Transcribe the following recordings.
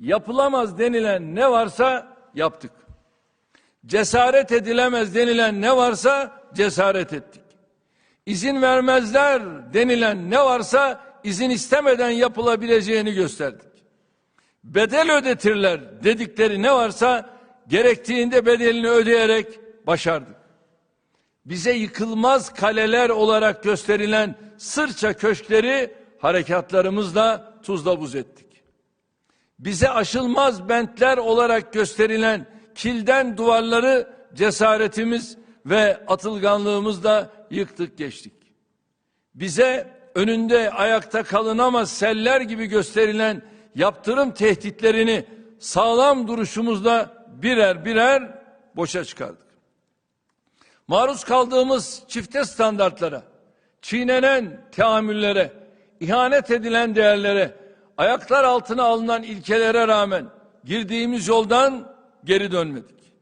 Yapılamaz denilen ne varsa yaptık. Cesaret edilemez denilen ne varsa cesaret ettik. İzin vermezler denilen ne varsa izin istemeden yapılabileceğini gösterdik. Bedel ödetirler dedikleri ne varsa gerektiğinde bedelini ödeyerek başardık. Bize yıkılmaz kaleler olarak gösterilen sırça köşkleri harekatlarımızla tuzla buz ettik. Bize aşılmaz bentler olarak gösterilen kilden duvarları cesaretimiz ve atılganlığımızla yıktık geçtik. Bize önünde ayakta kalınamaz seller gibi gösterilen yaptırım tehditlerini sağlam duruşumuzla birer birer boşa çıkardık. Maruz kaldığımız çifte standartlara, çiğnenen teamüllere, ihanet edilen değerlere, ayaklar altına alınan ilkelere rağmen girdiğimiz yoldan geri dönmedik.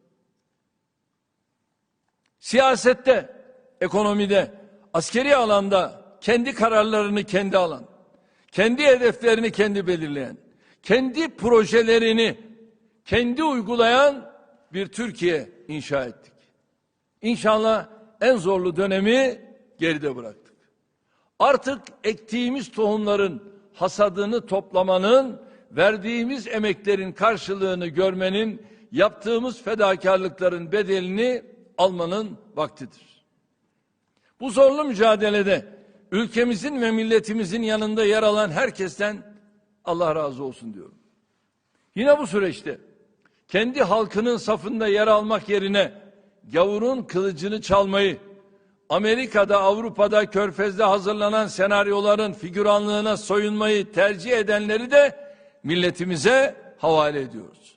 Siyasette, ekonomide, askeri alanda kendi kararlarını kendi alan, kendi hedeflerini kendi belirleyen, kendi projelerini kendi uygulayan bir Türkiye inşa ettik. İnşallah en zorlu dönemi geride bıraktık. Artık ektiğimiz tohumların hasadını toplamanın, verdiğimiz emeklerin karşılığını görmenin, yaptığımız fedakarlıkların bedelini almanın vaktidir. Bu zorlu mücadelede ülkemizin ve milletimizin yanında yer alan herkesten Allah razı olsun diyorum. Yine bu süreçte kendi halkının safında yer almak yerine gavurun kılıcını çalmayı, Amerika'da, Avrupa'da, Körfez'de hazırlanan senaryoların figüranlığına soyunmayı tercih edenleri de milletimize havale ediyoruz.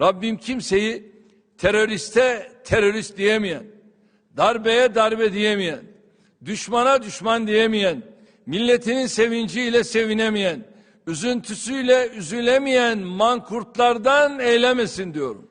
Rabbim kimseyi teröriste terörist diyemeyen, darbeye darbe diyemeyen, düşmana düşman diyemeyen, milletinin sevinciyle sevinemeyen, üzüntüsüyle üzülemeyen mankurtlardan eylemesin diyorum.